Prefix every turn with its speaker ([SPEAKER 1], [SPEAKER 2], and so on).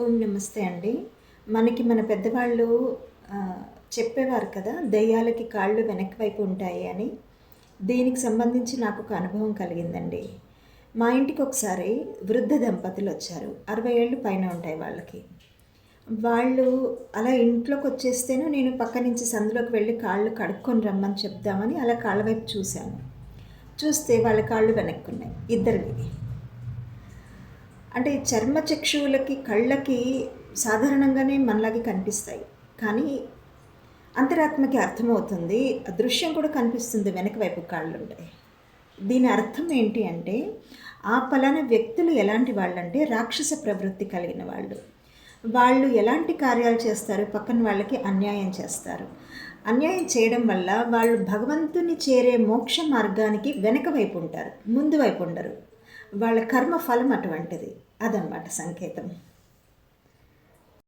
[SPEAKER 1] ఓం నమస్తే అండి. మనకి మన పెద్దవాళ్ళు చెప్పేవారు కదా దయ్యాలకి కాళ్ళు వెనక్కి వైపు ఉంటాయి అని. దీనికి సంబంధించి నాకు ఒక అనుభవం కలిగిందండి. మా ఇంటికి ఒకసారి వృద్ధ దంపతులు వచ్చారు. అరవై ఏళ్ళు పైన ఉంటాయి వాళ్ళకి. వాళ్ళు అలా ఇంట్లోకి వచ్చేస్తేనే నేను పక్క నుంచి సందులోకి వెళ్ళి కాళ్ళు కడుక్కొని రమ్మని చెప్దామని అలా కాళ్ళ వైపు చూశాను. చూస్తే వాళ్ళ కాళ్ళు వెనక్కున్నాయి. ఇద్దరివి. అంటే చర్మ చక్షువులకి కళ్ళకి సాధారణంగానే మనలాగే కనిపిస్తాయి. కానీ అంతరాత్మకి అర్థమవుతుంది. దృశ్యం కూడా కనిపిస్తుంది వెనక వైపు కాళ్ళు ఉంటాయి దీని అర్థం ఏంటి అంటే ఆ పలానా వ్యక్తులు ఎలాంటి వాళ్ళు అంటే రాక్షస ప్రవృత్తి కలిగిన వాళ్ళు. వాళ్ళు ఎలాంటి కార్యాలు చేస్తారు? పక్కన వాళ్ళకి అన్యాయం చేస్తారు. అన్యాయం చేయడం వల్ల వాళ్ళు భగవంతుని చేరే మోక్ష మార్గానికి వెనక వైపు ఉంటారు ముందు వైపు ఉండరు. వాళ్ళ కర్మ ఫలం అటువంటిది. అదనమాట సంకేతం.